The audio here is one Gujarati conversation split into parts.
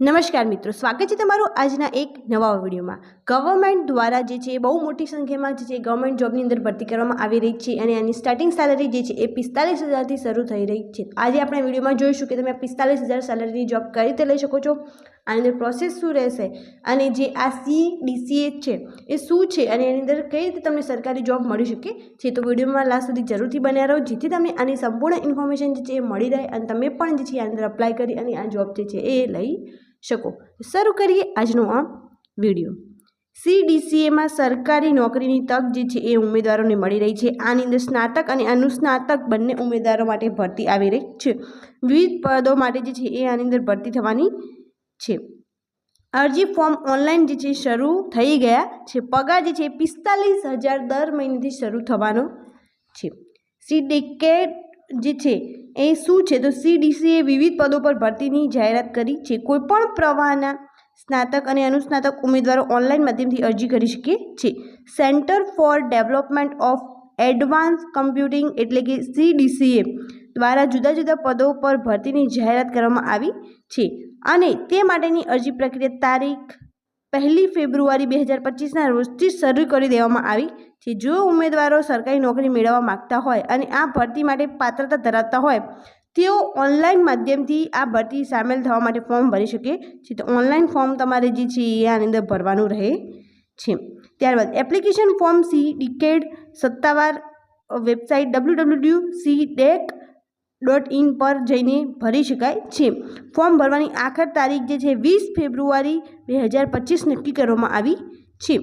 નમસ્કાર મિત્રો, સ્વાગત છે તમારું આજના એક નવા વિડીયોમાં. ગવર્મેન્ટ દ્વારા જે છે બહુ મોટી સંખ્યામાં જે છે ગવર્મેન્ટ જોબની અંદર ભરતી કરવામાં આવી રહી છે અને એની સ્ટાર્ટિંગ સેલરી જે છે એ પિસ્તાલીસ હજારથી શરૂ થઈ રહી છે. આજે આપણે વિડીયોમાં જોઈશું કે તમે પિસ્તાલીસ હજાર સેલરીની જોબ કઈ રીતે લઈ શકો છો, આની અંદર પ્રોસેસ શું રહેશે અને જે આ સી ડીસીએ છે એ શું છે અને એની અંદર કઈ રીતે તમને સરકારી જોબ મળી શકે છે તો વિડીયોમાં લાસ્ટ સુધી જરૂરથી બન્યા રહો, જેથી તમને આની સંપૂર્ણ ઇન્ફોર્મેશન જે છે એ મળી રહે અને તમે પણ જે છે આની અંદર અપ્લાય કરી અને આ જોબ જે છે એ લઈ શકો. શરૂ કરીએ આજનો આ વીડિયો. સીડીસીએમાં સરકારી નોકરીની તક જે છે એ ઉમેદવારોને મળી રહી છે. આની અંદર સ્નાતક અને અનુસ્નાતક બંને ઉમેદવારો માટે ભરતી આવી રહી છે. વિવિધ પદો માટે જે છે એ આની અંદર ભરતી થવાની છે. અરજી ફોર્મ ઓનલાઈન જે છે શરૂ થઈ ગયા છે. પગાર જે છે પિસ્તાલીસ હજાર દર મહિનેથી શરૂ થવાનો છે. સી ડિકેટ જે છે, એ શું છે? તો સીડીસીએ વિવિધ પદો પર ભરતીની જાહેરાત કરી છે. કોઈપણ પ્રવાહના સ્નાતક અને અનુસ્નાતક ઉમેદવારો ઓનલાઈન માધ્યમથી અરજી કરી શકે છે. Centre for development of advance computing એટલે કે સીડીસીએ દ્વારા જુદા જુદા પદો પર ભરતીની જાહેરાત કરવામાં આવી છે. અને તે માટેની અરજી પ્રક્રિયા તારીખ પહેલી ફેબ્રુઆરી બે હજાર પચીસના રોજથી શરૂ કરી દેવામાં આવી છે. જો ઉમેદવારો સરકારી નોકરી મેળવવા માગતા હોય અને આ ભરતી માટે પાત્રતા ધરાવતા હોય, તેઓ ઓનલાઈન માધ્યમથી આ ભરતી સામેલ થવા માટે ફોર્મ ભરી શકે છે. તો ઓનલાઈન ફોર્મ તમારે જે છે એ આની અંદર ભરવાનું રહે છે. ત્યારબાદ એપ્લિકેશન ફોર્મ સી ડિકેડ સત્તાવાર website W W C DAC dot in પર જઈને ભરી શકાય છે. ફોર્મ ભરવાની આખર તારીખ જે છે, વીસ ફેબ્રુઆરી બે હજાર પચીસ નક્કી કરવામાં આવી છે.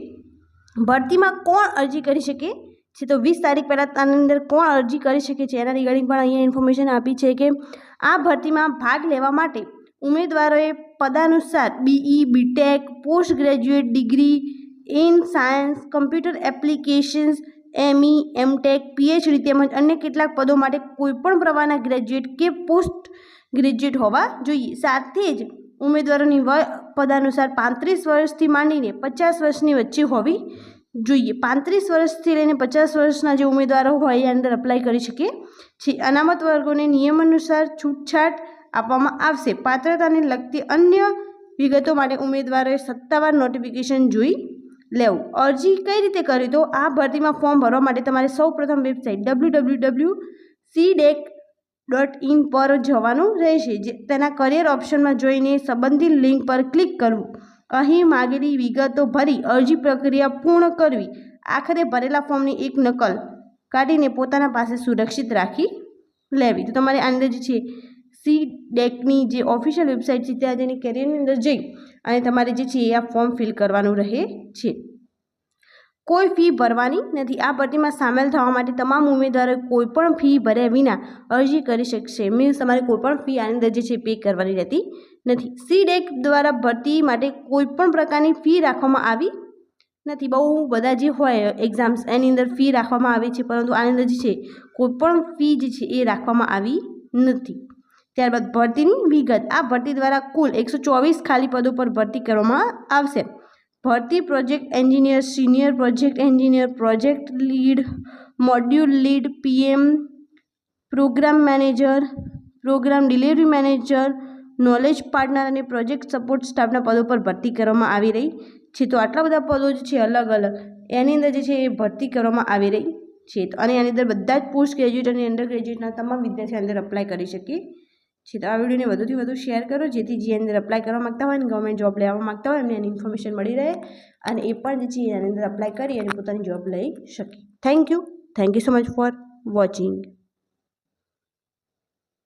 ભરતીમાં કોણ અરજી કરી શકે છે? તો વીસ તારીખ પહેલાં આની અંદર કોણ અરજી કરી શકે છે? એના રિગાર્ડિંગ પણ અહીંયા ઇન્ફોર્મેશન આપી છે કે આ ભરતીમાં ભાગ લેવા માટે ઉમેદવારોએ પદાનુસાર BE BTech post graduate degree in science computer applications ME MTech PhD તેમજ અન્ય કેટલાક પદો માટે કોઈપણ પ્રવાહના ગ્રેજ્યુએટ કે પોસ્ટ ગ્રેજ્યુએટ હોવા જોઈએ. સાથે જ ઉમેદવારોની વય પદાનુસાર પાંત્રીસ વર્ષથી માંડીને પચાસ વર્ષની વચ્ચે હોવી જોઈએ. પાંત્રીસ વર્ષથી લઈને પચાસ વર્ષના જે ઉમેદવારો હોય એ અંદર અપ્લાય કરી શકે છે અનામત વર્ગોને નિયમ અનુસાર છૂટછાટ આપવામાં આવશે. પાત્રતાને લગતી અન્ય વિગતો માટે ઉમેદવારોએ સત્તાવાર નોટિફિકેશન જોઈ લેવું. અરજી કઈ રીતે કરવી? તો આ ભરતીમાં ફોર્મ ભરવા માટે તમારે સૌ પ્રથમ website W W W C DAC dot in પર જવાનું રહેશે, જે તેના કરિયર ઓપ્શનમાં જોઈને સંબંધિત લિંક પર ક્લિક કરવું. અહીં માગેલી વિગતો ભરી અરજી પ્રક્રિયા પૂર્ણ કરવી. આખરે ભરેલા ફોર્મની એક નકલ કાઢીને પોતાના પાસે સુરક્ષિત રાખી લેવી. તો તમારે આ અંદર જે છે સી ડેકની જે ઓફિશિયલ વેબસાઇટ છે, ત્યાં જઈને કેરિયરની અંદર જઈ અને તમારે જે છે એ આ ફોર્મ ફિલ કરવાનું રહે છે. કોઈ ફી ભરવાની નથી. આ ભરતીમાં સામેલ થવા માટે તમામ ઉમેદવારોએ કોઈપણ ફી ભર્યા વિના અરજી કરી શકશે. મીન્સ તમારે કોઈપણ ફી આની અંદર જે છે પે કરવાની રહેતી નથી. સી ડેક દ્વારા ભરતી માટે કોઈપણ પ્રકારની ફી રાખવામાં આવી નથી. બહુ બધા જે હોય એક્ઝામ્સ એની અંદર ફી રાખવામાં આવે છે, પરંતુ આની અંદર જે છે કોઈપણ ફી જે છે એ રાખવામાં આવી નથી. ત્યારબાદ ભરતીની વિગત. આ ભરતી દ્વારા કુલ એકસો ચોવીસ ખાલી પદો પર ભરતી કરવામાં આવશે. ભરતી project engineer, senior project engineer, project lead, module lead, PM, program manager, program delivery manager, knowledge partner અને પ્રોજેક્ટ સપોર્ટ સ્ટાફના પદો પર ભરતી કરવામાં આવી રહી છે. તો આટલા બધા પદો જે છે અલગ અલગ. એની અંદર જે છે એ ભરતી કરવામાં આવી રહી છે. અને એની અંદર બધા જ પોસ્ટ ગ્રેજ્યુએટ અને અંડર ગ્રેજ્યુએટના તમામ વિદ્યાર્થીઓ અંદર અપ્લાય કરી શકે છે. તો આ વિડીયોને વધુથી વધુ શેર કરો, જેથી જે અંદર અપ્લાય કરવા માગતા હોય અને ગવર્મેન્ટ જોબ લેવા માગતા હોય, એમને એની ઇન્ફોર્મેશન મળી રહે અને એ પણ જે એની અંદર અપ્લાય કરી અને પોતાની જોબ લઈ શકે. Thank you thank you so much for watching